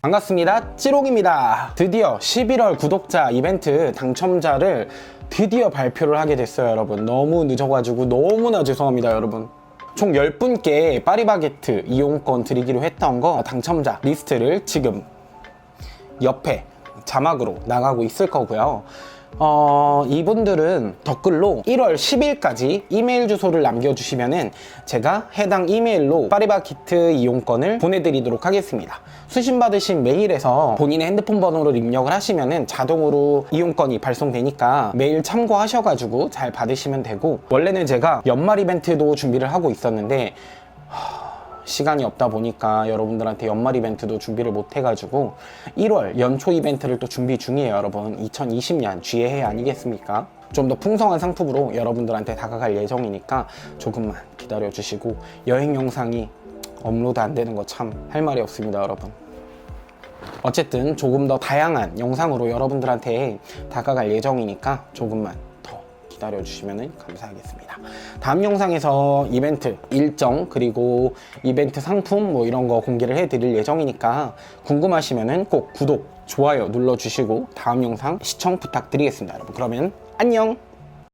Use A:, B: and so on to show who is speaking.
A: 반갑습니다. 찌롱입니다. 드디어 11월 구독자 이벤트 당첨자를 드디어 발표를 하게 됐어요, 여러분. 너무 늦어가지고 너무나 죄송합니다, 여러분. 총 10분께 파리바게트 이용권 드리기로 했던 거 당첨자 리스트를 지금 옆에 자막으로 나가고 있을 거고요. 어, 이분들은 댓글로 1월 10일까지 이메일 주소를 남겨주시면은 제가 해당 이메일로 파리바 키트 이용권을 보내드리도록 하겠습니다. 수신받으신 메일에서 본인의 핸드폰 번호를 입력을 하시면은 자동으로 이용권이 발송되니까 메일 참고하셔가지고 잘 받으시면 되고 원래는 제가 연말 이벤트도 준비를 하고 있었는데 시간이 없다 보니까 여러분들한테 연말 이벤트도 준비를 못 해가지고 1월 연초 이벤트를 또 준비 중이에요 여러분 2020년 쥐의 해 아니겠습니까? 좀 더 풍성한 상품으로 여러분들한테 다가갈 예정이니까 조금만 기다려 주시고 여행 영상이 업로드 안 되는 거 참 할 말이 없습니다 여러분 어쨌든 조금 더 다양한 영상으로 여러분들한테 다가갈 예정이니까 조금만 더 기다려 주시면 감사하겠습니다. 다음 영상에서 이벤트 일정 그리고 이벤트 상품 뭐 이런 거 공개를 해 드릴 예정이니까 궁금하시면 꼭 구독, 좋아요 눌러 주시고 다음 영상 시청 부탁드리겠습니다. 여러분 그러면 안녕.